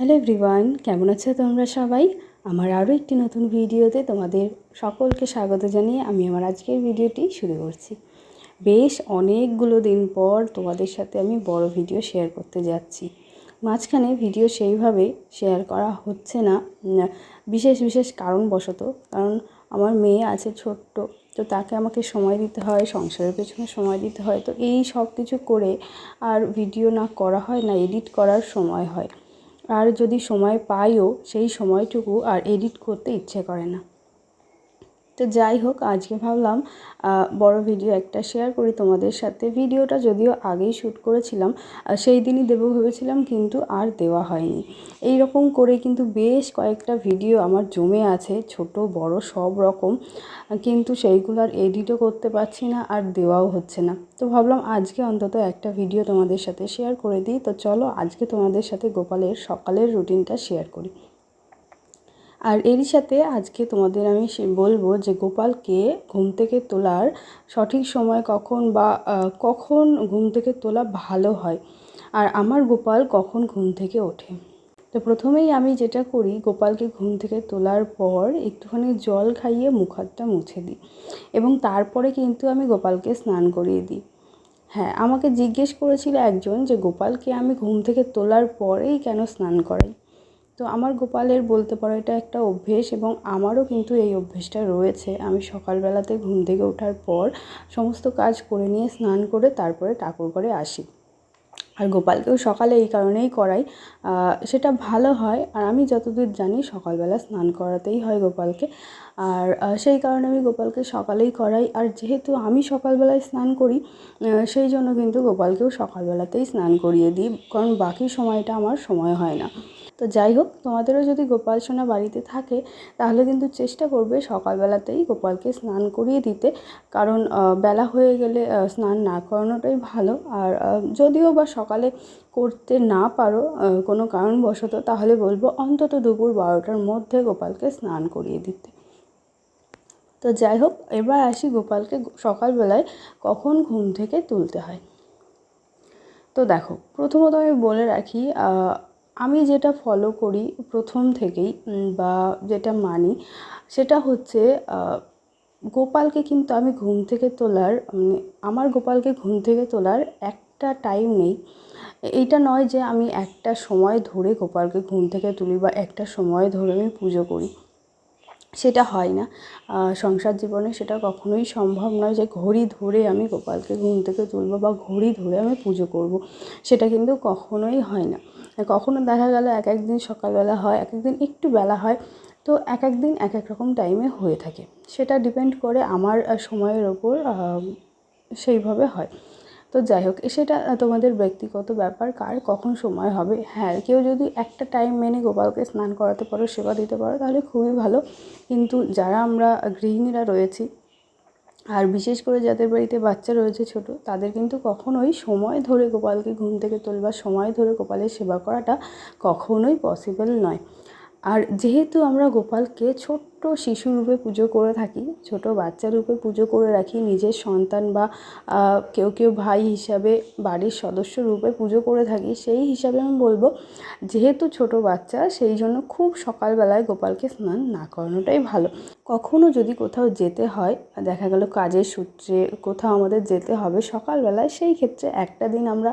Hello everyone, কেমন আছো তোমরা সবাই? আমার আরও একটি নতুন ভিডিওতে তোমাদের সকলকে স্বাগত জানিয়ে আমি আমার আজকের ভিডিওটি শুরু করছি। বেশ অনেকগুলো দিন পর তোমাদের সাথে আমি বড় ভিডিও শেয়ার করতে যাচ্ছি। মাঝখানে ভিডিও সেইভাবে শেয়ার করা হচ্ছে না বিশেষ বিশেষ কারণবশত। কারণ আমার মেয়ে আছে ছোট্ট, তো তাকে আমাকে সময় দিতে হয়, সংসারের পেছনে সময় দিতে হয়। তো এই সব কিছু করে আর ভিডিও না করা হয় না, এডিট করার সময় হয়। আর যদি সময় পাইও সেই সময়টুকু আর এডিট করতে ইচ্ছে করে না। তো যাই হোক, আজকে ভাবলাম বড় ভিডিও একটা শেয়ার করি তোমাদের সাথে। ভিডিওটা যদিও আগেই শ্যুট করেছিলাম সেই দিনই দেবো ভেবেছিলাম, কিন্তু আর দেওয়া হয়নি। এই রকম করে কিন্তু বেশ কয়েকটা ভিডিও আমার জমে আছে, ছোট, বড়, সব রকম, কিন্তু সেইগুলো আর এডিটও করতে পারছি না, আর দেওয়াও হচ্ছে না। তো ভাবলাম, আজকে অন্তত একটা ভিডিও তোমাদের সাথে শেয়ার করে দিই। তো চলো, আজকে তোমাদের সাথে গোপালের সকালের রুটিনটা শেয়ার করি। আর এরই সাথে আজকে তোমাদের আমি বলব যে গোপালকে ঘুম থেকে তোলার সঠিক সময় কখন বা কখন ঘুম থেকে তোলা ভালো হয় আর আমার গোপাল কখন ঘুম থেকে ওঠে। তো প্রথমেই আমি যেটা করি, গোপালকে ঘুম থেকে তোলার পর একটুখানি জল খাইয়ে মুখ হাতটা মুছে দিই এবং তারপরে কিন্তু আমি গোপালকে স্নান করিয়ে দিই। হ্যাঁ আমাকে জিজ্ঞেস করেছিল একজন যে, গোপালকে আমি ঘুম থেকে তোলার পরেই কেন স্নান করাই? তো আমার গোপালের বলতে পারো এটা একটা অভ্যেস এবং আমারও কিন্তু এই অভ্যেসটা রয়েছে। আমি সকালবেলাতে ঘুম থেকে ওঠার পর সমস্ত কাজ করে নিয়ে স্নান করে তারপরে ঠাকুর ঘরে আসি। আর গোপালকেও সকালে এই কারণেই করাই। সেটা ভালো হয় আর আমি যতদূর জানি সকালবেলা স্নান করাতেই হয় গোপালকে। আর সেই কারণে আমি গোপালকে সকালেই করাই। আর যেহেতু আমি সকালবেলায় স্নান করি সেই জন্য কিন্তু গোপালকেও সকালবেলাতেই স্নান করিয়ে দিই। কারণ বাকি সময়টা আমার সময় হয় না। তো যাই হোক, তোমাদেরও যদি গোপাল সোনা বাড়িতে থাকে, তাহলে কিন্তু চেষ্টা করবে সকালবেলাতেই গোপালকে স্নান করিয়ে দিতে। কারণ বেলা হয়ে গেলে স্নান না করানোটাই ভালো। আর যদিও বা সকালে করতে না পারো কোনো কারণবশত, তাহলে বলব অন্তত দুপুর বারোটার মধ্যে গোপালকে স্নান করিয়ে দিতে। তো যাই হোক, এবার আসি গোপালকে সকালবেলায় কখন ঘুম থেকে তুলতে হয়। তো দেখো, প্রথমত আমি বলে রাখি আমি যেটা ফলো করি প্রথম থেকেই বা যেটা মানি, সেটা হচ্ছে গোপালকে কিন্তু আমি ঘুম থেকে তোলার মানে আমার গোপালকে ঘুম থেকে তোলার একটা টাইম নেই। এইটা নয় যে আমি একটা সময় ধরে গোপালকে ঘুম থেকে তুলি বা একটা সময় ধরে আমি পুজো করি। সেটা হয় না। সংসার জীবনে সেটা কখনোই সম্ভব নয় যে ঘড়ি ধরে আমি গোপালকে ঘুম থেকে তুলবো বা ঘড়ি ধরে আমি পুজো করব। সেটা কিন্তু কখনোই হয় না। কখনো দেখা গেল এক এক দিন সকালবেলা হয়, এক এক দিন একটু বেলা হয়, তো এক এক দিন এক এক রকম টাইমে হয়ে থাকে। সেটা ডিপেন্ড করে আমার সময়ের ওপর সেইভাবে হয়। তো যাই হোক সেটা তোমাদের ব্যক্তিগত ব্যাপার, কার কখন সময় হবে? হ্যাঁ কেউ যদি একটা টাইম মেনে গোপালকে স্নান করাতে পারো, সেবা দিতে পারো, তাহলে খুবই ভালো। কিন্তু যারা আমরা গৃহিণীরা রয়েছি, আর বিশেষ করে যাদের বাড়িতে বাচ্চা রয়েছে ছোট, তাদের কিন্তু কখনোই সময় ধরে গোপালকে ঘুম থেকে তোলবার, সময় ধরে গোপালের সেবা করাটা কখনোই পসিবল নয়। আর যেহেতু আমরা গোপালকে ছোট্ট শিশু রূপে পুজো করে থাকি, ছোট বাচ্চা রূপে পুজো করে রাখি, নিজের সন্তান বা কেউ কেউ ভাই হিসাবে, বাড়ির সদস্য রূপে পুজো করে থাকি, সেই হিসাবে আমি বলব, যেহেতু ছোট বাচ্চা, সেই জন্য খুব সকালবেলায় গোপালকে স্নান না করানোটাই ভালো। কখনো যদি কোথাও যেতে হয়, দেখা গেল কাজের সূত্রে কোথাও আমাদের যেতে হবে সকালবেলায়, সেই ক্ষেত্রে একটা দিন আমরা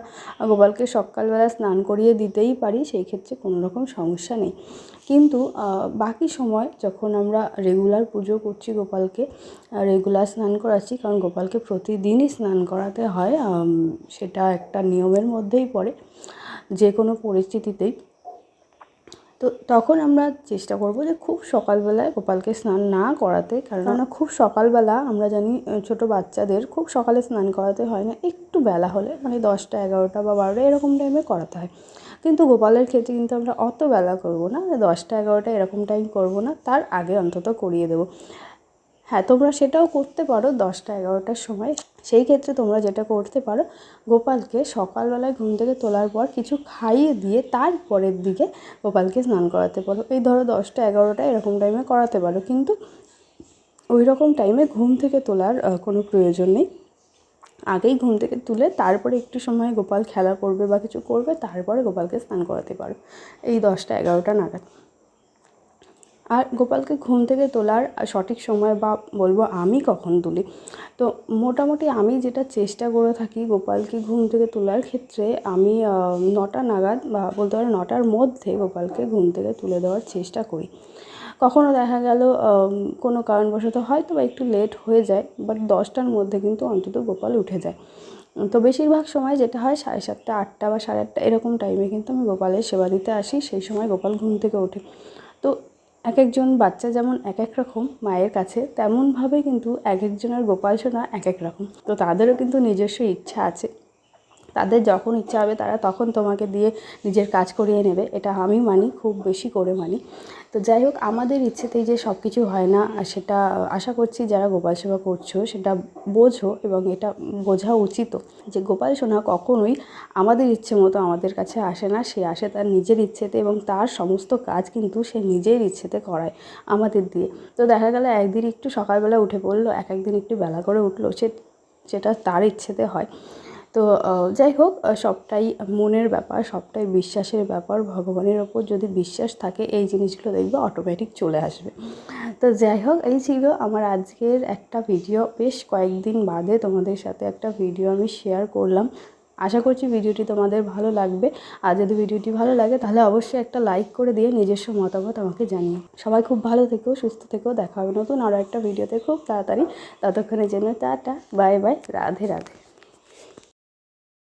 গোপালকে সকালবেলা স্নান করিয়ে দিতেই পারি, সেই ক্ষেত্রে কোনো রকম সমস্যা নেই। কিন্তু বাকি সময় যখন আমরা রেগুলার পুজো করছি গোপালকে রেগুলার স্নান করাচ্ছি, কারণ গোপালকে প্রতিদিনই স্নান করাতে হয় সেটা একটা নিয়মের মধ্যেই পড়ে। যে কোনো পরিস্থিতিতেই তো তখন আমরা চেষ্টা করব যে খুব সকালবেলায় গোপালকে স্নান না করাতে কারণ আমরা খুব সকালবেলা আমরা জানি ছোট বাচ্চাদের খুব সকালে স্নান করাতে হয় না একটু বেলা হলে মানে দশটা এগারোটা বা বারোটা এরকম টাইমে করাতে হয়। কিন্তু গোপালের ক্ষেত্রে কিন্তু আমরা অত বেলা করব না দশটা এগারোটা এরকম টাইম করব না তার আগে অন্তত করিয়ে দেবো। হ্যাঁ তোমরা সেটাও করতে পারো দশটা, এগারোটার সময়। সেই ক্ষেত্রে তোমরা যেটা করতে পারো, গোপালকে সকালবেলায় ঘুম থেকে তোলার পর কিছু খাইয়ে দিয়ে তারপরের দিকে গোপালকে স্নান করাতে পারো। এই ধরো দশটা, এগারোটা এরকম টাইমে করাতে পারো, কিন্তু ওই রকম টাইমে ঘুম থেকে তোলার কোনো প্রয়োজন নেই। আগেই ঘুম থেকে তুলে তারপরে একটু সময় গোপাল খেলা করবে বা কিছু করবে, তারপরে গোপালকে স্নান করাতে পারো। এই দশটা, এগারোটা নাগাদ। আর গোপালকে ঘুম থেকে তোলার সঠিক সময় বা বলব আমি কখন তুলি? তো মোটামুটি আমি যেটা চেষ্টা করে থাকি গোপালকে ঘুম থেকে তোলার ক্ষেত্রে আমি নটা নাগাদ বা বলতে পারো নটার মধ্যে গোপালকে ঘুম থেকে তুলে দেওয়ার চেষ্টা করি। কখনো দেখা গেল কোনো কারণবশত হয়তো বা একটু লেট হয়ে যায় বাট দশটার মধ্যে কিন্তু অন্তত গোপাল উঠে যায়। তো বেশিরভাগ সময় যেটা হয় সাড়ে সাতটা, আটটা বা সাড়ে আটটা এরকম টাইমে কিন্তু আমি গোপালের সেবা দিতে আসি, সেই সময় গোপাল ঘুম থেকে ওঠে। তো এক একজন বাচ্চা যেমন এক এক রকম মায়ের কাছে, তেমনভাবে কিন্তু এক একজনের গোপাল সোনা এক এক রকম। তো তাদেরও কিন্তু নিজস্ব ইচ্ছা আছে। তাদের যখন ইচ্ছা হবে তারা তখন তোমাকে দিয়ে নিজের কাজ করিয়ে নেবে। এটা আমি মানি, খুব বেশি করে মানি। তো যাই হোক, আমাদের ইচ্ছেতেই যে সব কিছু হয় না সেটা আশা করছি যারা গোপাল সেবা করছ, সেটা বোঝো এবং এটা বোঝা উচিত। যে গোপাল সোনা কখনোই আমাদের ইচ্ছে মতো আমাদের কাছে আসে না, সে আসে তার নিজের ইচ্ছেতে এবং তার সমস্ত কাজ কিন্তু সে নিজের ইচ্ছেতে করায় আমাদের দিয়ে। তো দেখা গেল একদিন একটু সকালবেলা উঠে পড়ল, এক একদিন একটু বেলা করে উঠল, সে, সেটা তার ইচ্ছেতে হয়। তো যাই হোক সবটাই মনের ব্যাপার, সবটাই বিশ্বাসের ব্যাপার। ভগবানের ওপর যদি বিশ্বাস থাকে, এই জিনিসগুলো দেখবে অটোমেটিক চলে আসবে। তো যাই হোক, এই ছিল আমার আজকের একটা ভিডিও বেশ কয়েকদিন বাদে তোমাদের সাথে একটা ভিডিও আমি শেয়ার করলাম। আশা করছি ভিডিওটি তোমাদের ভালো লাগবে। আর যদি ভিডিওটি ভালো লাগে, তাহলে অবশ্যই একটা লাইক করে দিয়ে নিজস্ব মতামত আমাকে জানিও। সবাই খুব ভালো থেকো, সুস্থ থেকো। দেখা হবে নতুন আরও একটা ভিডিওতে খুব তাড়াতাড়ি। ততক্ষণের জন্য tata bye bye Radhe Radhe.